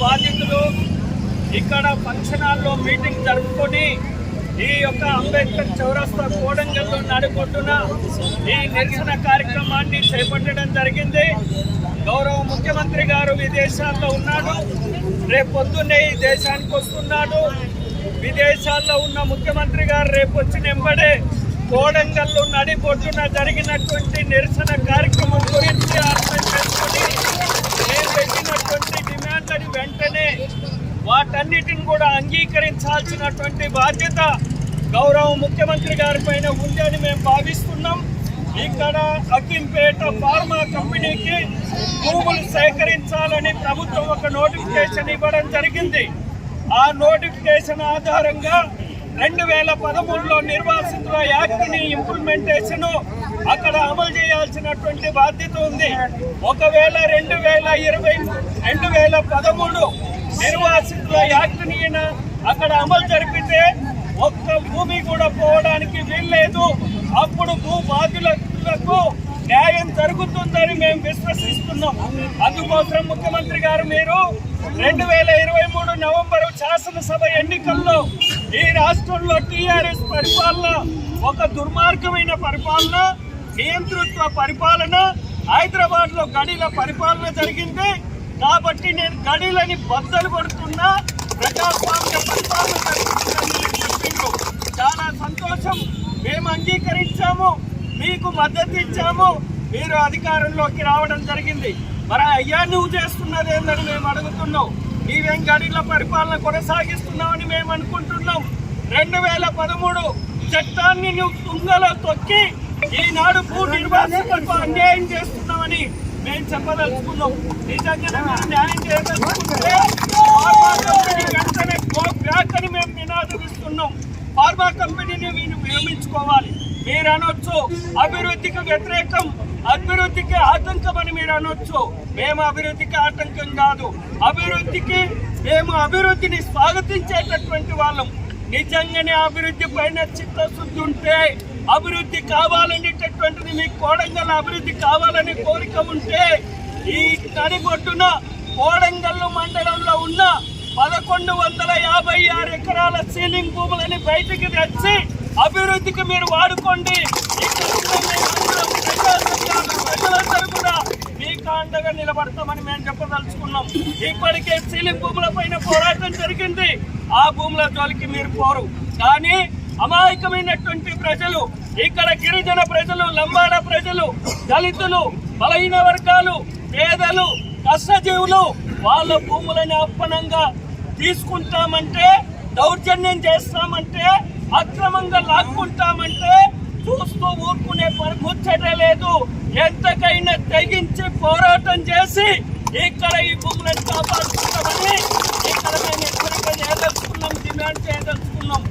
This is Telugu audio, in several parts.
బాధితులు ఇక్కడ ఫంక్షన్ హాల్లో మీటింగ్ జరుపుకొని ఈ యొక్క అంబేద్కర్ చౌరస్తా కోడంగల్లో నడుకుంటున్న ఈ నిరసన కార్యక్రమాన్ని చేపట్టడం జరిగింది. గౌరవ ముఖ్యమంత్రి గారు విదేశాల్లో ఉన్నాడు. రేపు పొద్దున్నే ఈ దేశానికి వస్తున్నాడు. విదేశాల్లో ఉన్న ముఖ్యమంత్రి గారు రేపు వచ్చిన వెంబడే కోడంగల్లో నడిపొట్టున జరిగినటువంటి నిరసన కార్యక్రమం గురించి అర్థం చేసుకొని నేను పెట్టినటువంటి మాట్లాడి వెంటనే వాటన్నిటిని కూడా అంగీకరించాల్సినటువంటి బాధ్యత గౌరవ ముఖ్యమంత్రి గారి పైన ఉంది అని మేము భావిస్తున్నాం. ఇక్కడ అకింపేట ఫార్మా కంపెనీకి భూములు సేకరించాలని ప్రభుత్వం ఒక నోటిఫికేషన్ ఇవ్వడం జరిగింది. ఆ నోటిఫికేషన్ ఆధారంగా రెండు వేల పదమూడులో నిర్వాసితుల యాక్ట్ని ఇంప్లిమెంటేషన్ అక్కడ అమలు చేయాల్సినటువంటి బాధ్యత ఉంది. ఒకవేళ రెండు వేల ఇరవై రెండు వేల పదమూడు నిర్వాసితుల యాక్ట్ అక్కడ అమలు జరిపితే ఒక్క భూమి కూడా పోవడానికి వీల్లేదు. అప్పుడు భూ బాధ్యులకు న్యాయం జరుగుతుందని మేము విశ్వసిస్తున్నాం. అందుకోసం ముఖ్యమంత్రి గారు మీరు రెండు వేల ఇరవై మూడు నవంబర్ శాసనసభ ఎన్నికల్లో ఈ రాష్ట్రంలో టీఆర్ఎస్ పరిపాలన ఒక దుర్మార్గమైన పరిపాలన నియంతృత్వ పరిపాలన హైదరాబాద్లో గడిల పరిపాలన జరిగింది. కాబట్టి నేను గడిలని బద్దలు కొడుతున్నా. ప్రజాస్వామ్య పరిపాలన చెప్పిండ్రు చాలా సంతోషం. మేము అంగీకరించాము. మీకు మద్దతు ఇచ్చాము. మీరు అధికారంలోకి రావడం జరిగింది. మరి అయ్యా నువ్వు చేస్తున్నది ఏందని మేము అడుగుతున్నాం. నీవేం గడిల పరిపాలన కొనసాగిస్తున్నావని మేము అనుకుంటున్నాం. రెండు వేల పదమూడు చట్టాన్ని నువ్వు తుంగలో తొక్కి ఈనాడు భూ నిర్వాసితులకు అన్యాయం చేస్తున్నావు. చెప్పదలుచుకున్నాం. నిజంగా న్యాయం చేయదలుచుకుంటే ఫార్మా కంపెనీ వెంటనే గో బ్యాక్ అని మేము నినాదమిస్తున్నాం ఫార్మా కంపెనీని మీరు విరమించుకోవాలి. మీరు అనొచ్చు అభివృద్ధికి వ్యతిరేకం అభివృద్ధికి ఆటంకం అని మీరు అనొచ్చు. మేము అభివృద్ధికి ఆటంకం కాదు. అభివృద్ధికి మేము అభివృద్ధిని స్వాగతించేటటువంటి వాళ్ళం. నిజంగానే అభివృద్ధి పైన చిత్తశుద్ధి ఉంటే అభివృద్ధి కావాలనేటటువంటిది మీకు కోడంగల్ అభివృద్ధి కావాలనే కోరిక ఉంటే ఈ నడిబొట్టున కోడంగల్లు మండలంలో ఉన్న పదకొండు వందల యాభై ఆరు ఎకరాల సీలింగ్ భూములని బయటికి తెచ్చి అభివృద్ధికి మీరు వాడుకోండి. ప్రజలందరూ కూడా మీకు అండగా నిలబడతామని మేము చెప్పదలుచుకున్నాం. ఇప్పటికే సీలింగ్ భూముల పైన పోరాటం జరిగింది. ఆ భూముల జోలికి మీరు పోరు. కానీ అమాయకమైనటువంటి ప్రజలు ఇక్కడ గిరిజన ప్రజలు లంబాడ ప్రజలు దళితులు బలహీన వర్గాలు పేదలు కష్టజీవులు వాళ్ళ భూములని అప్పనంగా తీసుకుంటామంటే దౌర్జన్యం చేస్తామంటే అక్రమంగా లాక్కుంటామంటే చూస్తూ ఊరుకునే పని ముచ్చట లేదు. ఎంతకైనా తెగించి పోరాటం చేసి ఇక్కడ ఈ భూములను కాపాడుకుంటామని ఇక్కడ మేము ఎక్కడికి చేయదలుచుకున్నాం డిమాండ్ చేయదలుచుకున్నాం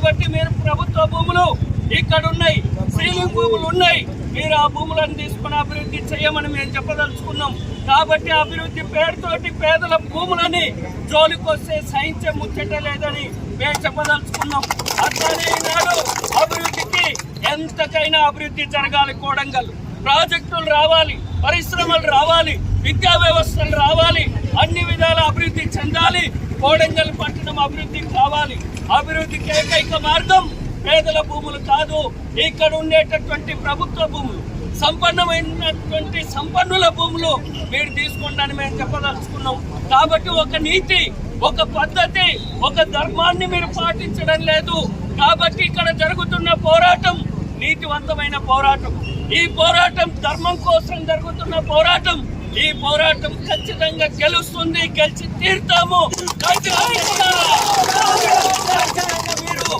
కాబట్టి మీరు ప్రభుత్వ భూములు ఇక్కడ ఉన్నాయి సీలింగ్ భూములు ఉన్నాయి. మీరు ఆ భూములను తీసుకుని అభివృద్ధి చేయమని మేము చెప్పదలుచుకున్నాం. కాబట్టి అభివృద్ధి పేరుతోటి పేదల భూములని జోలికొస్తే సహించే ముచ్చట లేదని మేము చెప్పదలుచుకున్నాం. అట్లానే ఈనాడు అభివృద్ధికి ఎంతకైనా అభివృద్ధి జరగాలి కోడంగల్. ప్రాజెక్టులు రావాలి పరిశ్రమలు రావాలి విద్యా వ్యవస్థలు రావాలి అన్ని విధాల అభివృద్ధి చెందాలి కోడంగల్ పట్టణం అభివృద్ధి కావాలి. అభివృద్ధికి ఏకైక మార్గం పేదల భూములు కాదు. ఇక్కడ ఉండేటటువంటి ప్రభుత్వ భూములు సంపన్నమైనటువంటి సంపన్నుల భూములు మీరు తీసుకోండి అని మేము చెప్పదలుచుకున్నాం. కాబట్టి ఒక నీతి ఒక పద్ధతి ఒక ధర్మాన్ని మీరు పాటించడం లేదు. కాబట్టి ఇక్కడ జరుగుతున్న పోరాటం నీతివంతమైన పోరాటం. ఈ పోరాటం ధర్మం కోసం జరుగుతున్న పోరాటం. ఈ పోరాటం ఖచ్చితంగా గెలుస్తుంది గెలిచి తీరుతాము. ఖచ్చితంగా మీరు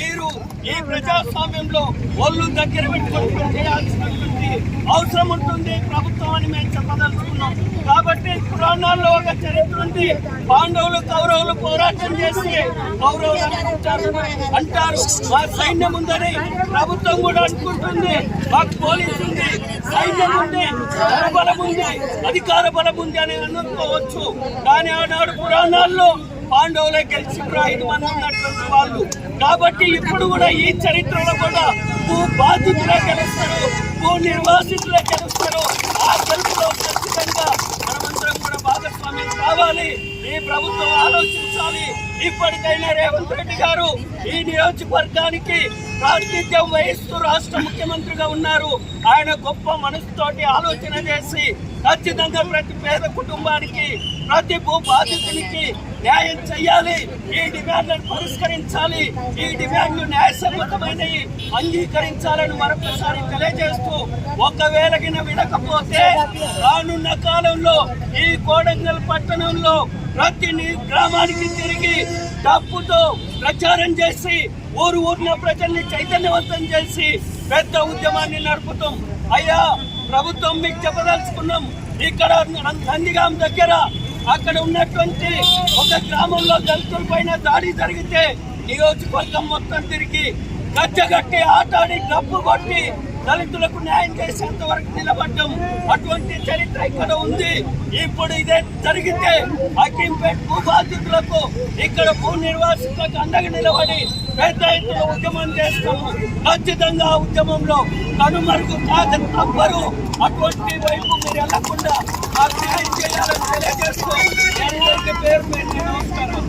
మీరు ఈ ప్రజాస్వామ్యంలో ఒళ్ళు దగ్గర పెట్టుకొని చేయాల్సినటువంటి అవసరం ఉంటుంది ప్రభుత్వం అని మేము చెప్పదలుచుకున్నాం. కాబట్టి పురాణాల్లో ఒక చరిత్ర ఉంది. పాండవులు కౌరవులు పోరాటం చేసి కౌరవులు అనుకుంటారు అంటారు. మా సైన్యం ఉందని ప్రభుత్వం కూడా అనుకుంటుంది. మాకు పోలీసు ఉంది సైన్యం ఉంది బలం ఉంది అధికార బలం ఉంది అని అనుకోవచ్చు. కానీ ఆనాడు పురాణాల్లో పాండవులే గెలిచి ఐదు మంది ఉన్నటువంటి వాళ్ళు. కాబట్టి ఇప్పుడు కూడా ఈ చరిత్రలో కూడా భూ బాధితులే గెలుస్తారు భూ నిర్వాసితులే గెలుస్తారు. ఆ గెలుపులో ఖచ్చితంగా మనమందరం కూడా భాగస్వామ్యం కావాలి. ఈ ప్రభుత్వం ఆలోచించాలి. ఇప్పటికైనా రేవంత్ రెడ్డి గారు ఈ నియోజకవర్గానికి ప్రాతినిధ్యం వహిస్తూ రాష్ట్ర ముఖ్యమంత్రిగా ఉన్నారు. ఆయన గొప్ప మనసుతోటి ఆలోచన చేసి ఖచ్చితంగా ప్రతి పేద కుటుంబానికి ప్రతి భూ బాధితునికి న్యాయం చేయాలి ఈ డిమాండ్లను పరిష్కరించాలి. ఈ డిమాండ్లు న్యాయసమ్మతమైనవి అంగీకరించాలని మరొకసారి తెలియజేస్తూ ఒకవేళ వినకపోతే రానున్న కాలంలో ఈ కోడంగల్ పట్టణంలో ప్రతి గ్రామానికి తిరిగి డబ్బుతో ప్రచారం చేసి ఊరు ఊరిన ప్రజల్ని చైతన్యవంతం చేసి పెద్ద ఉద్యమాన్ని నడుపుతాం. అయ్యా ప్రభుత్వం మీకు చెప్పదలుచుకున్నాం. ఇక్కడ నందిగాం దగ్గర అక్కడ ఉన్నటువంటి ఒక గ్రామంలో దళితుల పైన దాడి జరిగితే నియోజకవర్గం మొత్తం తిరిగి కచ్చగట్టి ఆటాడి డబ్బు కొట్టి దళితులకు న్యాయం చేసేంత వరకు నిలబడ్డం. అటువంటి చరిత్ర ఇక్కడ ఉంది. ఇప్పుడు ఇదే జరిగితే అకింపేట్ భూ బాధితులకు ఇక్కడ భూ నిర్వాసితులకు అండగా నిలబడి పెద్ద ఎత్తున ఉద్యమం చేస్తాము ఖచ్చితంగా ఆ ఉద్యమంలో కనుమరుగు కాదని తప్పరు. అటువంటి వైపు మీరు వెళ్ళకుండా మాకు న్యాయం చేయాలని తెలియజేస్తూ పేరు మీద నమస్కారం.